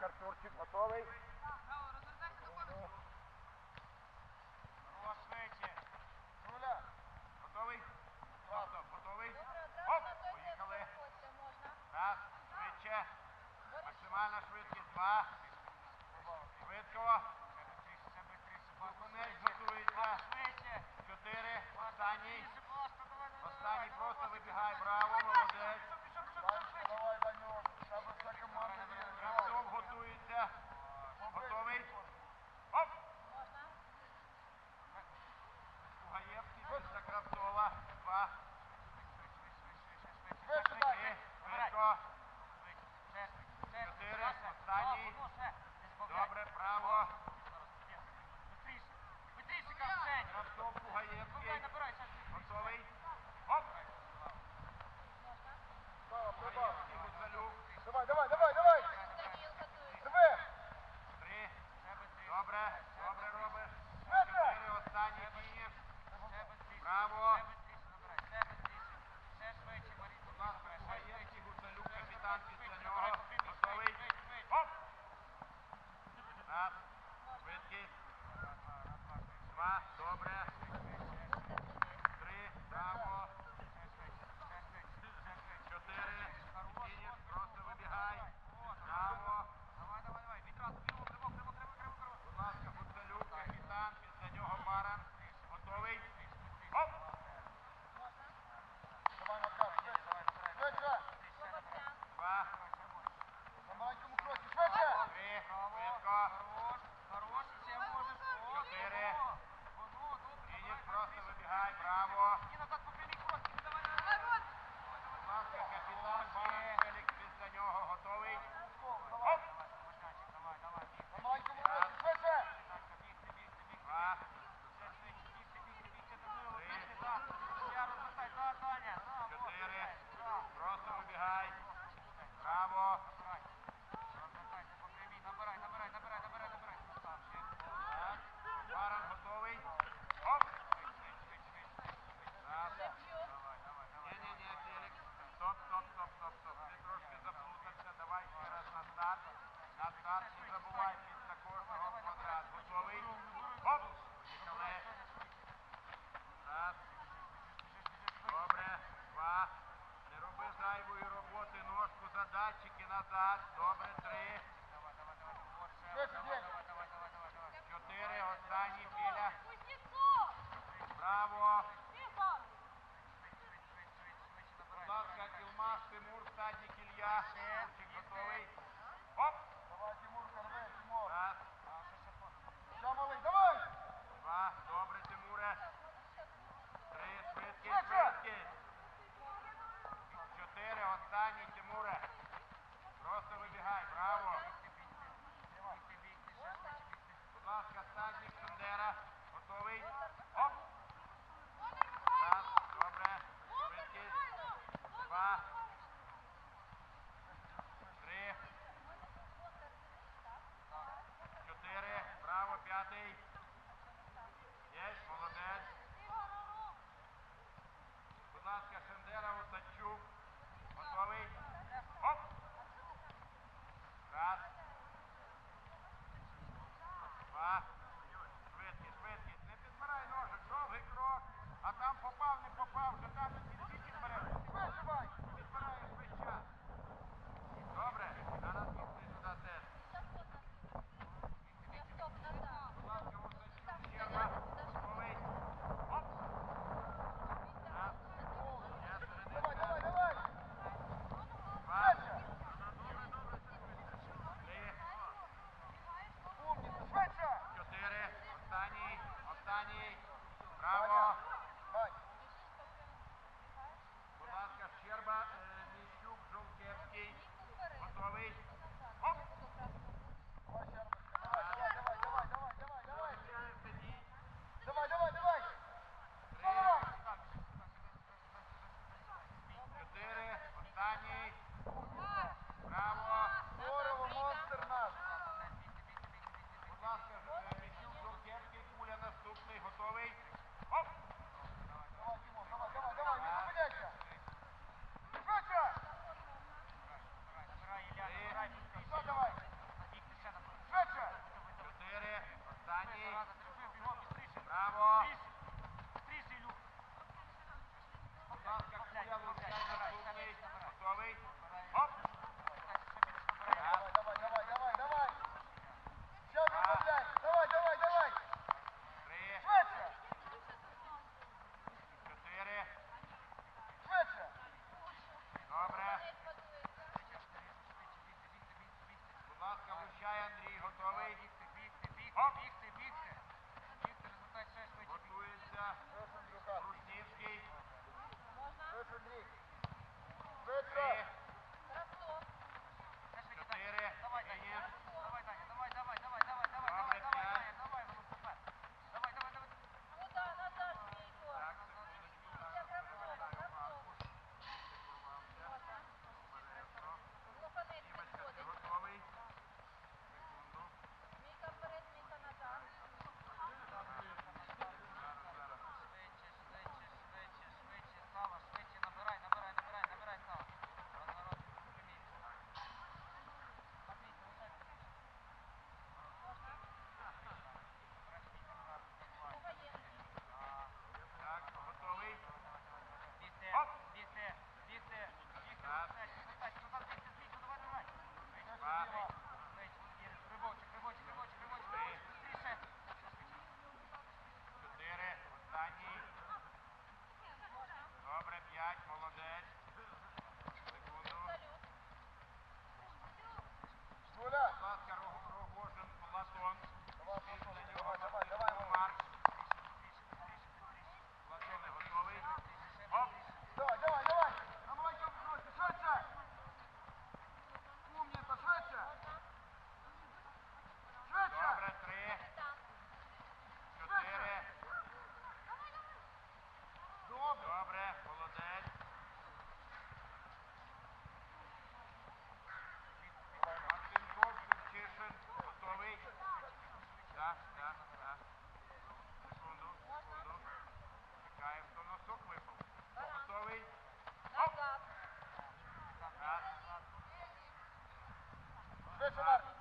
Карпюрчик готовий. Готовий? Тобто, готовий? Поїхали. Швидше. Максимальна швидкість. Два. Швидко. Макунець готується. Чотири. Останній. Останній просто вибігає. Браво, молодець. Давай, Данюк. Там вся команда. Артем готується. Sergeant Kundera. What, Bowie? Robert Швидше, Марк.